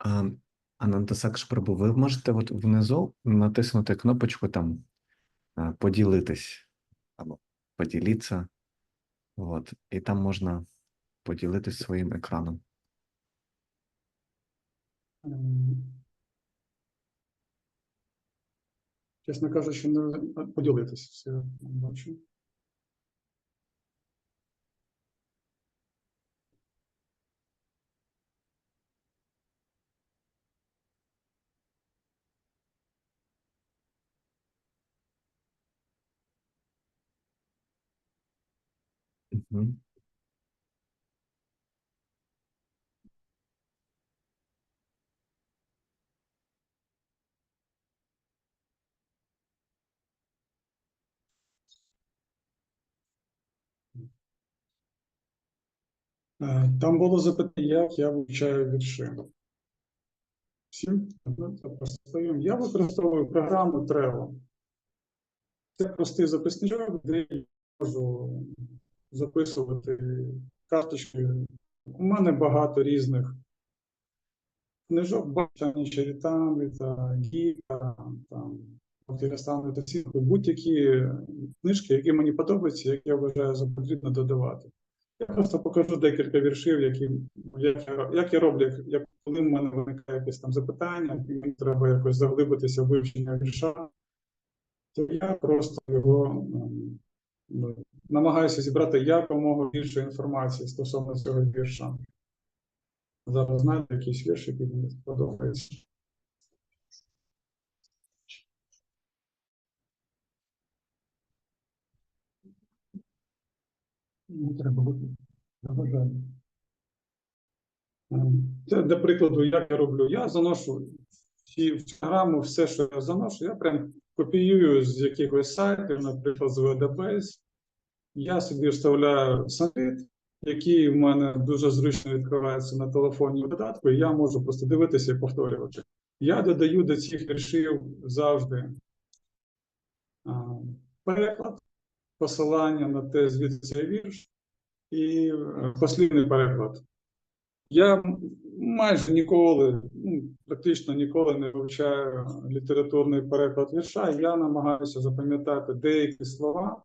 А, Анантасак Шпрабу, ви можете от внизу натиснути кнопочку там поділитись або поділитися. От, і там можна поділитись своїм екраном. Ем, Чесно кажучи, не поділитися все бачу. Е, Там було запитання, як я вивчаю вірші. Всім це. Я використовую програму Trello. Це простий записничок, де я можу записувати карточки. У мене багато різних книжок, бачення чарітами та гіка, там, Океастану та всі будь-які книжки, які мені подобаються, які я вважаю за потрібно додавати. Я просто покажу декілька віршів, які, як, я, як я роблю, як, коли в мене виникає якесь там запитання, і мені треба якось заглибитися в вивчення вірша, то я просто його ем, намагаюся зібрати якомога більше інформації стосовно цього вірша. Зараз знайду якийсь вірш, який мені подобається. Не треба бути заважати. Ем, Це для прикладу, як я роблю. Я заношу в програму, все, що я заношу, я прям копіюю з якихось сайтів, наприклад, з VDBase. Я собі вставляю сайт, який в мене дуже зручно відкривається на телефоні додатку, і я можу просто дивитися і повторювати. Я додаю до цих віршів завжди переклад, посилання на те, звідки цей вірш, і е, послівний переклад. Я майже ніколи, ну, практично ніколи не вивчаю літературний переклад вірша. Я намагаюся запам'ятати деякі слова,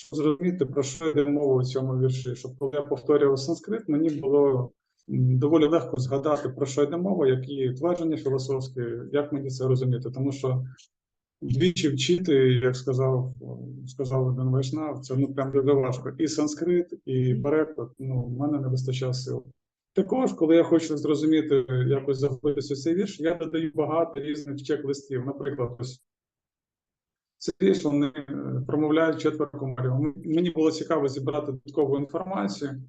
щоб зрозуміти, про що йде мова у цьому вірші. Щоб коли я повторював санскрит, мені було доволі легко згадати, про що йде мова, які твердження філософські, як мені це розуміти. Тому що двічі вчити, як сказав, сказав один вайшнав, це ну прям дуже важко. І санскрит, і переклад, ну, в мене не вистачає сил. Також, коли я хочу зрозуміти, якось заглибитися в цей вірш, я додаю багато різних чек-листів. Наприклад, ось вірш вони е, промовляють четверо комарів. Мені було цікаво зібрати додаткову інформацію,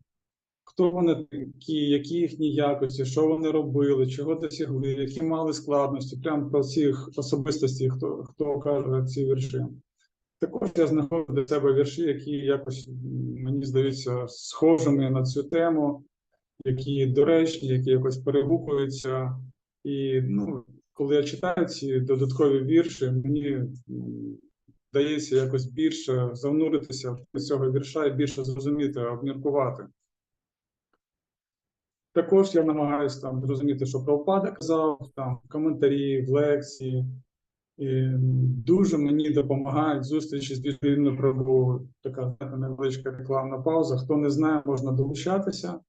хто вони такі, які їхні якості, що вони робили, чого досягли, які мали складності, прямо про цих особистостей, хто, хто каже ці вірші. Також я знаходжу для себе вірші, які якось мені здаються схожими на цю тему, які доречні, які якось перегукуються. І ну, коли я читаю ці додаткові вірші, мені вдається якось більше зануритися в цього вірша і більше зрозуміти, обміркувати. Також я намагаюся там зрозуміти, що Прабхупада казав, там коментарі в лекції. І дуже мені допомагають зустрічі з відповідно Прабу. Така невеличка рекламна пауза. Хто не знає, можна долучатися.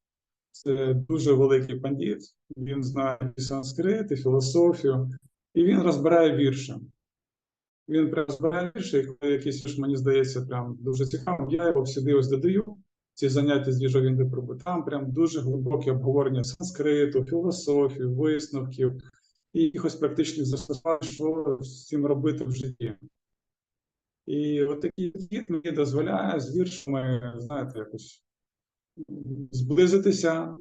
Це дуже великий пандіт. Він знає і санскрит, і філософію, і він розбирає вірші. Він прям розбирає вірші, і коли вірш мені здається прям дуже цікавим, я його сюди ось додаю. Ці заняття з діжовін Прабу. Там прям дуже глибоке обговорення санскриту, філософії, висновків і якихось практичних застосувань, що з цим робити в житті. І от такий підхід мені дозволяє з віршами, знаєте, якось зблизитися,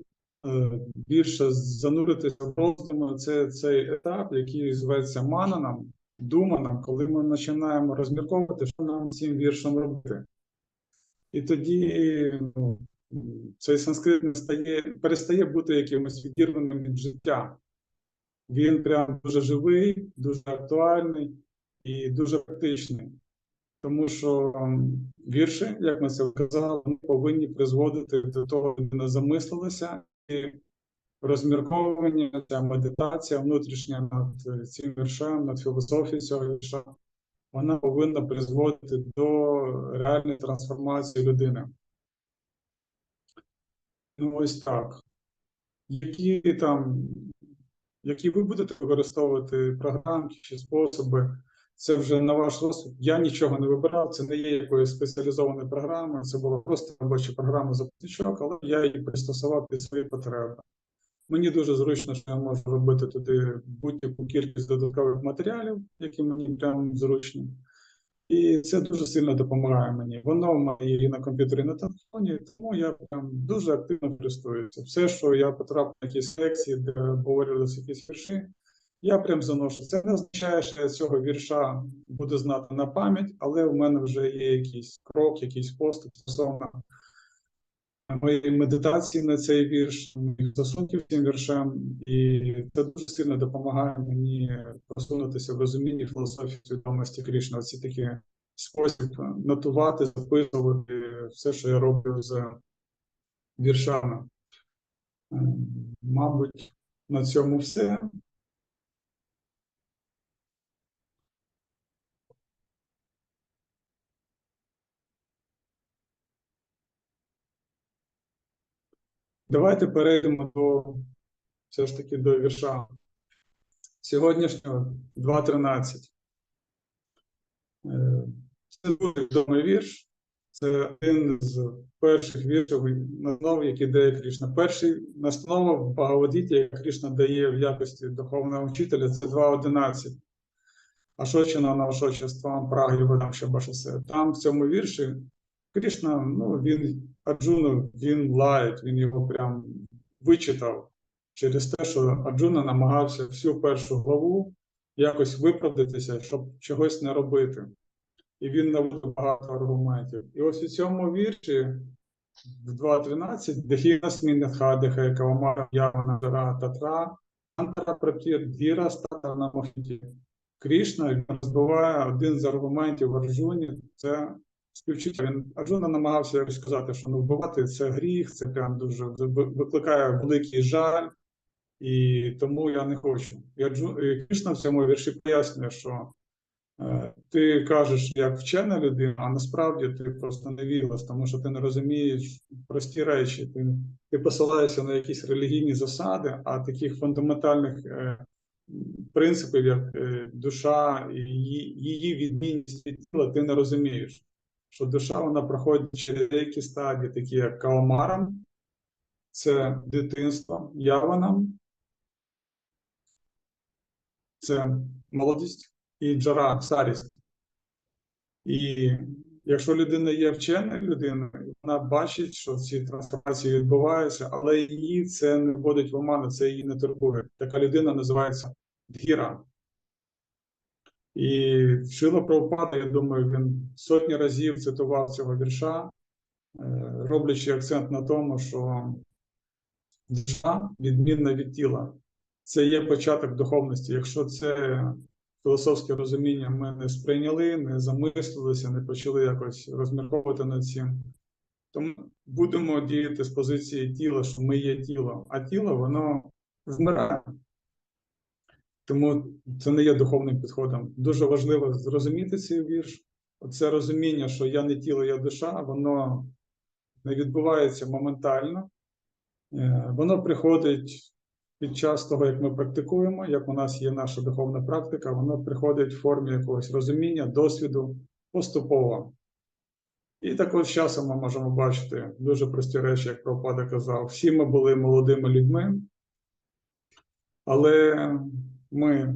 е, більше зануритися в роздуми. Це цей етап, який зветься мананом, думаном, коли ми починаємо розмірковувати, що нам цим віршем робити. І тоді ну, цей санскрит стає, перестає бути якимось відірваним від життя. Він прям дуже живий, дуже актуальний і дуже практичний. Тому що вірші, як ми це казали, вони повинні призводити до того, щоб людина замислилася і розмірковування, ця медитація внутрішня над е, цим віршем, над філософією цього вірша, вона повинна призводити до реальної трансформації людини. Ну, ось так. Які там, які ви будете використовувати програмки чи способи, це вже на ваш розсуд. Я нічого не вибирав, це не є якоюсь спеціалізованою програмою, це була просто робоча програма запитачок, але я її пристосував під свої потреби. Мені дуже зручно, що я можу робити туди будь-яку кількість додаткових матеріалів, які мені прям зручні. І це дуже сильно допомагає мені. Воно в мене і на комп'ютері, і на телефоні, тому я прям дуже активно користуюся. Все, що я потрапив на якісь секції, де обговорювалися якісь вірші, я прям заношу. Це не означає, що я цього вірша буду знати на пам'ять, але в мене вже є якийсь крок, якийсь поступ стосовно моєї медитації на цей вірш, моїх стосунків цим віршем, і це дуже сильно допомагає мені просунутися в розумінні філософії свідомості Крішна. Оці такі спосіб нотувати, записувати все, що я роблю з віршами. Ем, Мабуть, на цьому все. Давайте перейдемо до все ж таки до вірша сьогоднішнього 2.13. Е, Це дуже відомий вірш. Це один з перших віршів настанов, які дає Крішна. Перший настанова в Багавадіті, яка Крішна дає в якості духовного вчителя, це 2.11. Ашочина на Ашочествам Праги Ведам Шабашасе. Там в цьому вірші Крішна, ну він Арджуну, він лають, він його прям вичитав через те, що Арджуна намагався всю першу главу якось виправдатися, щоб чогось не робити. І він наводив багато аргументів. І ось у цьому вірші в 2.13 Дехіна смінетха дехе кавамар явана татра антара пратір діра стата на мохіті. Крішна розбиває один з аргументів в Арджуні, це співчуття. Він Арджуна намагався сказати, що ну вбивати це гріх, це прям дуже викликає великий жаль, і тому я не хочу. І Кришна в цьому вірші пояснює, що е, ти кажеш як вчена людина, а насправді ти просто не вілась, тому що ти не розумієш прості речі. Ти, ти посилаєшся на якісь релігійні засади, а таких фундаментальних е, принципів, як е, душа її, її відмінність від тіла, ти не розумієш що душа вона проходить через деякі стадії, такі як каомарам, це дитинство, яванам, це молодість і джара, старість. І якщо людина є вченою людиною, вона бачить, що ці трансформації відбуваються, але її це не вводить в оману, це її не турбує. Така людина називається дхіра. І Шила Прабхупада, я думаю, він сотні разів цитував цього вірша, е, роблячи акцент на тому, що душа відмінна від тіла. Це є початок духовності. Якщо це філософське розуміння ми не сприйняли, не замислилися, не почали якось розмірковувати над цим, то ми будемо діяти з позиції тіла, що ми є тіло, а тіло воно вмирає. Тому це не є духовним підходом. Дуже важливо зрозуміти цей вірш. Це розуміння, що я не тіло, я душа, воно не відбувається моментально. Е, Воно приходить під час того, як ми практикуємо, як у нас є наша духовна практика, воно приходить в формі якогось розуміння, досвіду поступово. І також з часом ми можемо бачити дуже прості речі, як Прабхупада казав. Всі ми були молодими людьми, але ми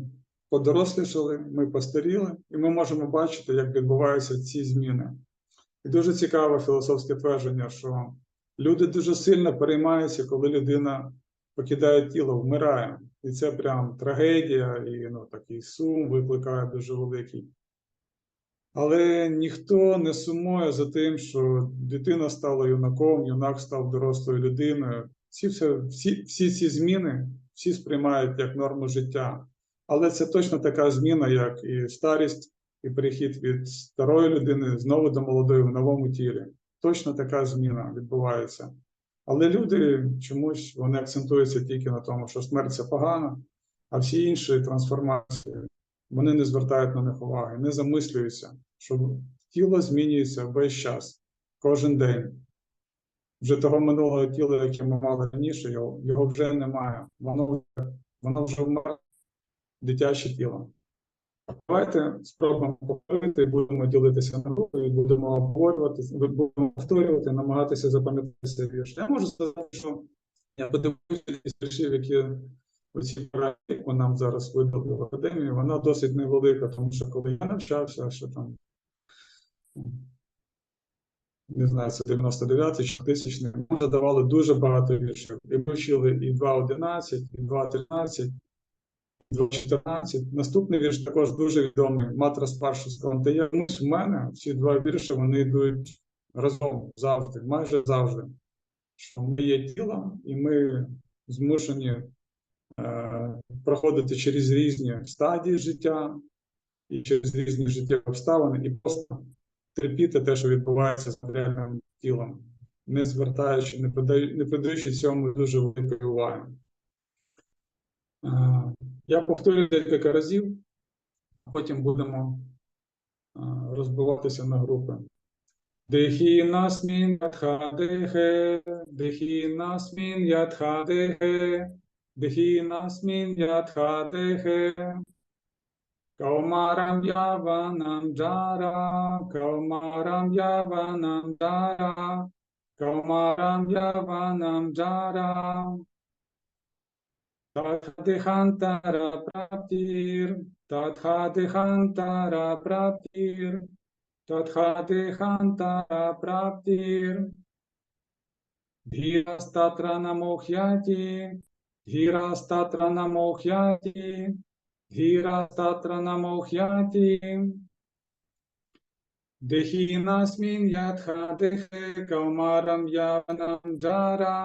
подорослішали, ми постаріли, і ми можемо бачити, як відбуваються ці зміни. І дуже цікаве філософське твердження, що люди дуже сильно переймаються, коли людина покидає тіло, вмирає. І це прям трагедія, і ну, такий сум викликає дуже великий. Але ніхто не сумує за тим, що дитина стала юнаком, юнак став дорослою людиною. Всі, всі, всі ці зміни всі сприймають як норму життя. Але це точно така зміна, як і старість, і перехід від старої людини знову до молодої в новому тілі. Точно така зміна відбувається. Але люди чомусь вони акцентуються тільки на тому, що смерть це погано, а всі інші трансформації вони не звертають на них уваги, не замислюються, що тіло змінюється весь час, кожен день. Вже того минулого тіла, яке ми мали раніше, його, його вже немає. Воно, воно вже вмерло, дитяче тіло. Давайте спробуємо повторити, будемо ділитися на групи, будемо обговорювати, будемо повторювати, намагатися запам'ятати вірш. Я можу сказати, що я подивився віршів, які програмі, яку нам зараз видали в академії, вона досить невелика, тому що коли я навчався, що там не знаю, це 99 чи 2000 ми задавали дуже багато віршів. І ми вчили і 2.11, і 2.13, і 2.14. Наступний вірш також дуже відомий Матра Спаршу Скантає. У мене ці два вірші вони йдуть разом завжди, майже завжди. Що ми є тіло, і ми змушені е, проходити через різні стадії життя і через різні життєві обставини, і просто терпіти те, що відбувається з матеріальним тілом, не звертаючи, не придаючи, не придаючи цьому дуже великої уваги. Е, Я повторюю декілька разів, потім будемо е, розбиватися на групи. Дихінасмін ядхадехе, дихінасмін ядхадехе, дихінасмін ядхадехе, Kaumaram Yavanam Jara, Kaumaram Yavanam Jara, Kaumaram Yavanam Jara. Tathadihantara Praptir, Tathadihantara Praptir, Tathadihantara Praptir. Dhirastatra namohyati, धीरास्तत्र न मोह्याति देहीनास्मिन् यथा देहे कौमारं यावनं जारा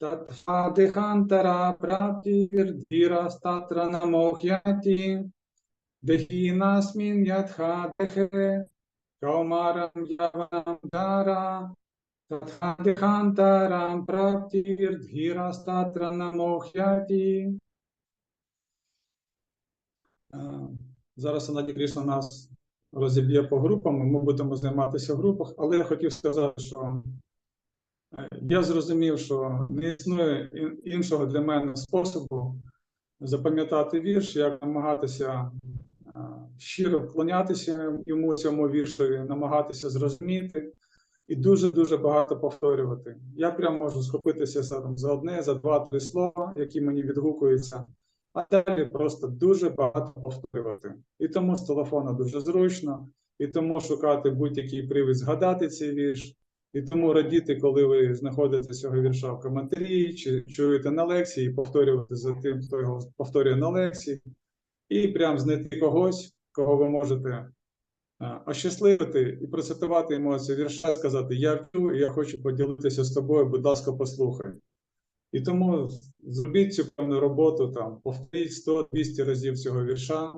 तथा देहान्तरा प्राप्तिर्धीरास्तत्र न मोह्याति देहीनास्मिन् यथा देहे कौमारं यावनं जारा तथा देहान्तरां प्राप्तिर्धीरास्तत्र न मोह्याति Зараз Анаді Крішна нас розіб'є по групам, ми будемо займатися в групах, але я хотів сказати, що е, я зрозумів, що не існує іншого для мене способу запам'ятати вірш, як намагатися е, щиро вклонятися йому цьому віршові, намагатися зрозуміти і дуже-дуже багато повторювати. Я прямо можу схопитися за, там, за одне, за два-три слова, які мені відгукуються а далі просто дуже багато повторювати. І тому з телефона дуже зручно, і тому шукати будь-який привід згадати цей вірш, і тому радіти, коли ви знаходите цього вірша в коментарі, чи чуєте на лекції, і повторювати за тим, хто його повторює на лекції, і прям знайти когось, кого ви можете ощасливити і процитувати емоції вірша, сказати: Я вчу, я хочу поділитися з тобою, будь ласка, послухай. І тому зробіть цю певну роботу, там, повторіть 100-200 разів цього вірша.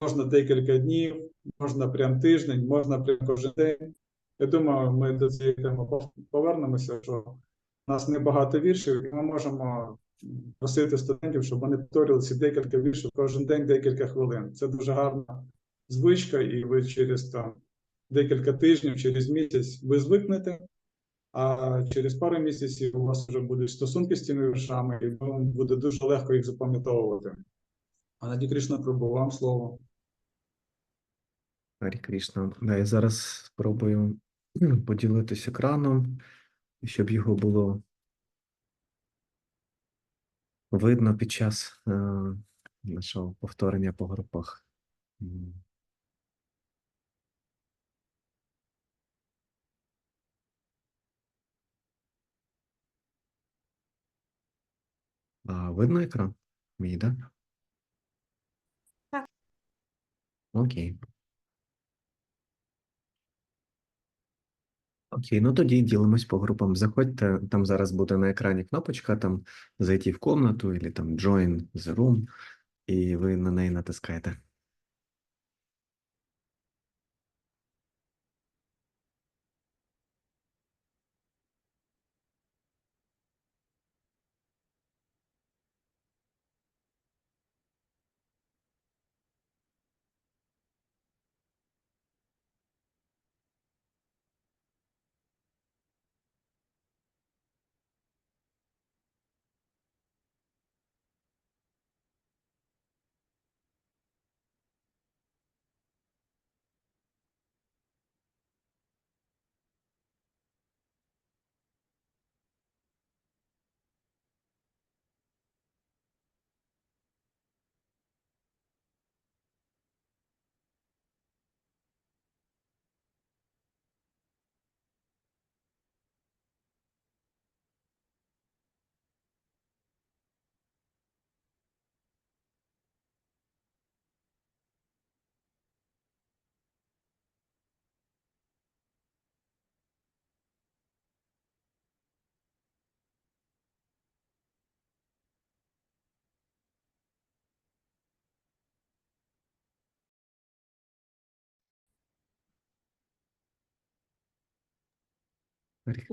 Можна декілька днів, можна прям тиждень, можна прям кожен день. Я думаю, ми до цієї теми пов- повернемося, що у нас небагато віршів, і ми можемо просити студентів, щоб вони повторювали ці декілька віршів кожен день, декілька хвилин. Це дуже гарна звичка, і ви через там декілька тижнів, через місяць ви звикнете, а через пару місяців у вас вже будуть стосунки з цими віршами, і вам буде дуже легко їх запам'ятовувати. Наді Кришна Прабу, вам слово. Гарі Крішна. Да, я зараз спробую поділитися екраном, щоб його було видно під час е, нашого повторення по групах. Видно екран? Мій, да? Так. Окей. Окей, ну тоді ділимось по групам. Заходьте, там зараз буде на екрані кнопочка, там зайти в комнату, або там Join the room, і ви на неї натискаєте.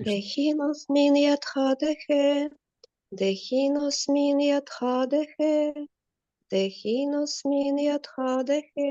Дехінос мін ядхадехе, дехінос мін ядхадехе, дехінос мін ядхадехе,